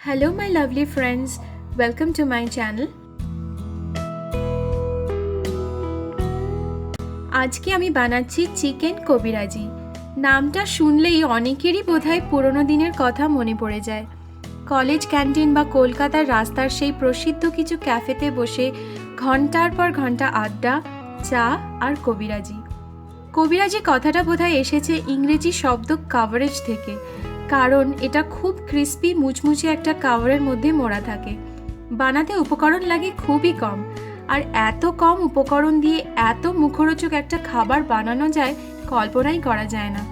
Hello, my lovely friends. Welcome to my channel. আজকে আমি বানাচ্ছি চিকেন কবিরাজি নামটা শুনলেই অনেকেরই বোধহয় পুরনো দিনের কথা মনে পড়ে যায় কলেজ ক্যান্টিন বা কলকাতার রাস্তার সেই প্রসিদ্ধ কিছু ক্যাফেতে বসে ঘণ্টার পর ঘণ্টা আড্ডা চা আর কবিরাজি কবিরাজি কথাটা বোধহয় এসেছে ইংরেজি শব্দ কাভারেজ থেকে কারণ এটা খুব ক্রিস্পি মুচমুচে একটা কাভারের মধ্যে মোড়া থাকে। বানাতে উপকরণ লাগে খুবই কম। আর এত কম উপকরণ দিয়ে এত মুখরোচক একটা খাবার বানানো যায়, কল্পনাই করা যায় না।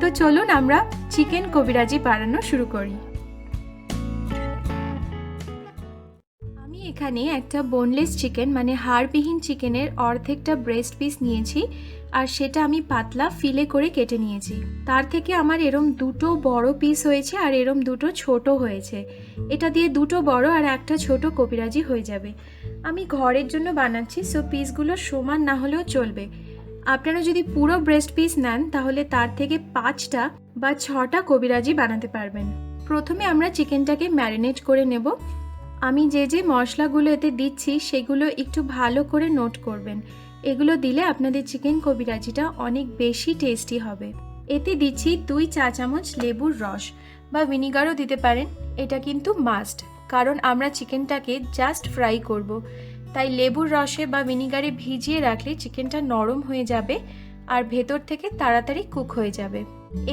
তো চলুন আমরা চিকেন কবিরাজি বানানো শুরু করি। এখানে একটা বোনলেস চিকেন মানে হাড়বিহীন চিকেনের অর্ধেকটা ব্রেস্ট পিস নিয়েছি আর সেটা আমি পাতলা ফিলে করে কেটে নিয়েছি। তার থেকে আমার এরম দুটো বড় পিস হয়েছে আর এরম দুটো ছোট হয়েছে। এটা দিয়ে দুটো বড় আর একটা ছোট কবিরাজি হয়ে যাবে। আমি ঘরের জন্য বানাচ্ছি সো পিসগুলো সমান না হলেও চলবে। আপনারা যদি পুরো ব্রেস্ট পিস নেন, তাহলে তার থেকে পাঁচটা বা ছটা কবিরাজি বানাতে পারবেন। প্রথমে আমরা চিকেনটাকে ম্যারিনেট করে নেব। আমি যে যে মশলাগুলো এতে দিচ্ছি, সেগুলো একটু ভালো করে নোট করবেন। এগুলো দিলে আপনাদের চিকেন কবিরাজিটা অনেক বেশি টেস্টি হবে। এতে দিচ্ছি দুই চা চামচ লেবুর রস বা ভিনিগারও দিতে পারেন। এটা কিন্তু মাস্ট কারণ আমরা চিকেনটাকে জাস্ট ফ্রাই করব। তাই লেবুর রসে বা ভিনিগারে ভিজিয়ে রাখলে চিকেনটা নরম হয়ে যাবে আর ভেতর থেকে তাড়াতাড়ি কুক হয়ে যাবে।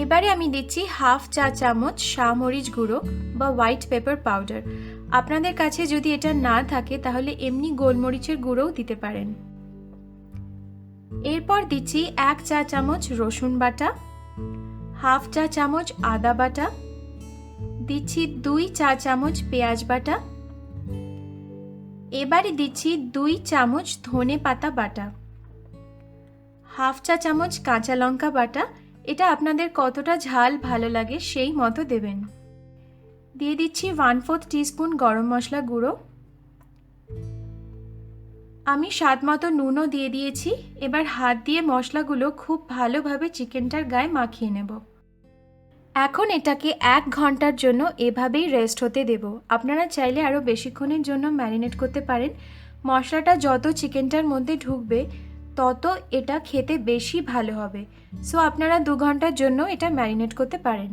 এবারে আমি দিচ্ছি হাফ চা চামচ শামরিচ গুঁড়ো বা হোয়াইট পেপার পাউডার আপনাদের কাছে যদি এটা না থাকে, তাহলে এমনি গোলমরিচের গুঁড়োও দিতে পারেন। এরপর দিচ্ছি এক চা চামচ রসুন বাটা, হাফ চা চামচ আদা বাটা, দিচ্ছি দুই চা চামচ পেঁয়াজ বাটা, এবারে দিচ্ছি দুই চামচ ধনে পাতা বাটা, হাফ চা চামচ কাঁচা লঙ্কা বাটা, এটা আপনাদের কতটা ঝাল ভালো লাগে সেই মতো দেবেন। দিয়ে দিচ্ছি ওয়ান ফোর্থ টিস্পুন গরম মশলা গুঁড়ো। আমি স্বাদ মতো নুনও দিয়ে দিয়েছি। এবার হাত দিয়ে মশলাগুলো খুব ভালোভাবে চিকেনটার গায়ে মাখিয়ে নেব। এখন এটাকে এক ঘণ্টার জন্য এভাবেই রেস্ট হতে দেব। আপনারা চাইলে আরও বেশিক্ষণের জন্য ম্যারিনেট করতে পারেন। মশলাটা যত চিকেনটার মধ্যে ঢুকবে, তত এটা খেতে বেশি ভালো হবে। সো আপনারা দু ঘণ্টার জন্য এটা ম্যারিনেট করতে পারেন।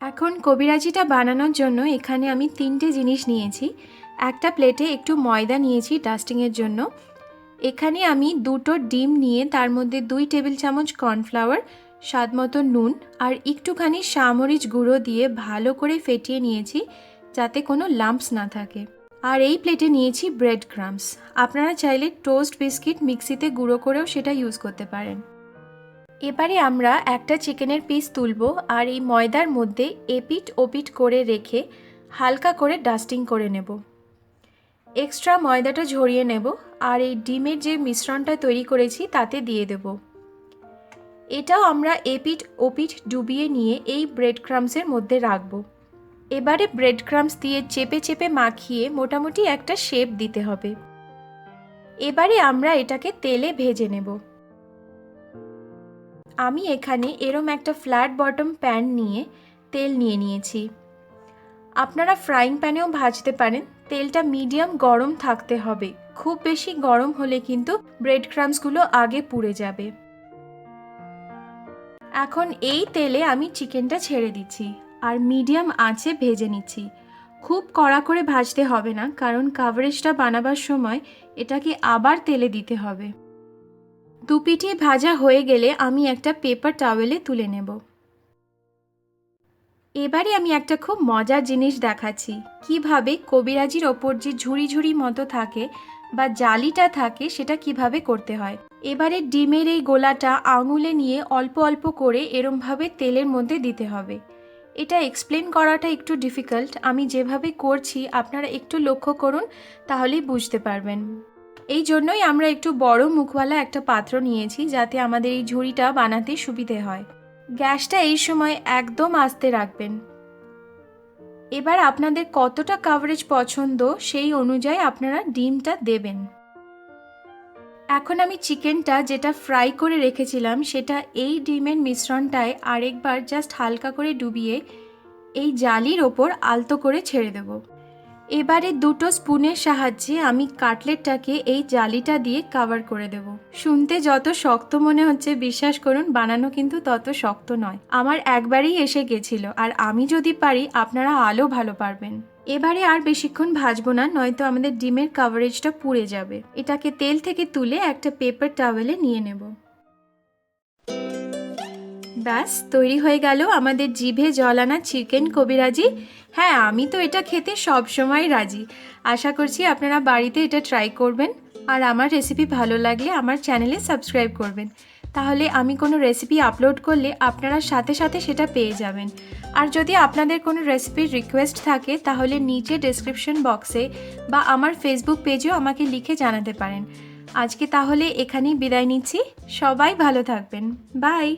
এখন কবিরাজিটা বানানোর জন্য এখানে আমি তিনটে জিনিস নিয়েছি। একটা প্লেটে একটু ময়দা নিয়েছি ডাস্টিংয়ের জন্য। এখানে আমি দুটো ডিম নিয়ে তার মধ্যে দুই টেবিল চামচ কর্নফ্লাওয়ার, স্বাদ মতো নুন আর একটুখানি সামরিচ গুঁড়ো দিয়ে ভালো করে ফেটিয়ে নিয়েছি যাতে কোনো লাম্পস না থাকে। আর এই প্লেটে নিয়েছি ব্রেড ক্রামস। আপনারা চাইলে টোস্ট বিস্কিট মিক্সিতে গুঁড়ো করেও সেটা ইউজ করতে পারেন। এবারে আমরা একটা চিকেনের পিস তুলব আর এই ময়দার মধ্যে এপিট ওপিট করে রেখে হালকা করে ডাস্টিং করে নেব। এক্সট্রা ময়দাটা ঝরিয়ে নেব আর এই ডিমের যে মিশ্রণটা তৈরি করেছি তাতে দিয়ে দেব। এটাও আমরা এপিট ওপিট ডুবিয়ে নিয়ে এই ব্রেড ক্রামসের মধ্যে রাখব। এবারে ব্রেড ক্রামস দিয়ে চেপে চেপে মাখিয়ে মোটামুটি একটা শেপ দিতে হবে। এবারে আমরা এটাকে তেলে ভেজে নেব। আমি এখানে এরম একটা ফ্ল্যাট বটম প্যান নিয়ে তেল নিয়ে নিয়েছি। আপনারা ফ্রাইং প্যানেও ভাজতে পারেন। তেলটা মিডিয়াম গরম থাকতে হবে। খুব বেশি গরম হলে কিন্তু ব্রেড ক্রামসগুলো আগে পুড়ে যাবে। এখন এই তেলে আমি চিকেনটা ছেড়ে দিচ্ছি আর মিডিয়াম আঁচে ভেজে নিচ্ছি। খুব কড়া করে ভাজতে হবে না, কারণ কাভারেজটা বানাবার সময় এটাকে আবার তেলে দিতে হবে। দুপিটি ভাজা হয়ে গেলে আমি একটা পেপার টাওয়েলে তুলে নেব। এবারে আমি একটা খুব মজার জিনিস দেখাচ্ছি। কীভাবে কবিরাজির ওপর যে ঝুড়ি ঝুড়ি মতো থাকে বা জালিটা থাকে সেটা কীভাবে করতে হয়। এবারে ডিমের এই গোলাটা আঙুলে নিয়ে অল্প অল্প করে এরমভাবে তেলের মধ্যে দিতে হবে। এটা এক্সপ্লেন করাটা একটু ডিফিকাল্ট আমি যেভাবে করছি, আপনারা একটু লক্ষ্য করুন, তাহলেই বুঝতে পারবেন। এই জন্যই আমরা একটু বড় মুখওয়ালা একটা পাত্র নিয়েছি যাতে আমাদের এই ঝুড়িটা বানাতে সুবিধে হয়। গ্যাসটা এই সময় একদম আস্তে রাখবেন। এবার আপনাদের কতটা কাভারেজ পছন্দ সেই অনুযায়ী আপনারা ডিমটা দেবেন। এখন আমি চিকেনটা যেটা ফ্রাই করে রেখেছিলাম সেটা এই ডিমের মিশ্রণটায় আরেকবার জাস্ট হালকা করে ডুবিয়ে এই জালির ওপর আলতো করে ছেড়ে দেব। এবারে দুটো স্পুনের সাহায্যে আমি কাটলেটটাকে এই জালিটা দিয়ে কাভার করে দেব। শুনতে যত শক্ত মনে হচ্ছে, বিশ্বাস করুন, বানানো কিন্তু তত শক্ত নয়। আমার একবারই এসে গেছিল, আর আমি যদি পারি, আপনারা আলো ভালো পারবেন। এবারে আর বেশিক্ষণ ভাজবো না, নয়তো আমাদের ডিমের কাভারেজটা পুড়ে যাবে। এটাকে তেল থেকে তুলে একটা পেপার টাওয়েলে নিয়ে নেব। ব্যাস, তৈরি হয়ে গেল আমাদের জিভে জল আনা চিকেন কবিরাজি। হ্যাঁ আমি তো এটা খেতে সব সময় রাজি। আশা করছি আপনারা বাড়িতে এটা ট্রাই করবেন। আর আমার রেসিপি ভালো লাগলে আমার চ্যানেলে সাবস্ক্রাইব করবেন। তাহলে আমি কোনো রেসিপি আপলোড করলে আপনারা সাথে সাথে সেটা পেয়ে যাবেন। আর যদি আপনাদের কোনো রেসিপির রিকোয়েস্ট থাকে, তাহলে নিচে ডেসক্রিপশন বক্সে বা আমার ফেসবুক পেজেও আমাকে লিখে জানাতে পারেন। আজকে তাহলে এখানেই বিদায় নিচ্ছি। সবাই ভালো থাকবেন। বাই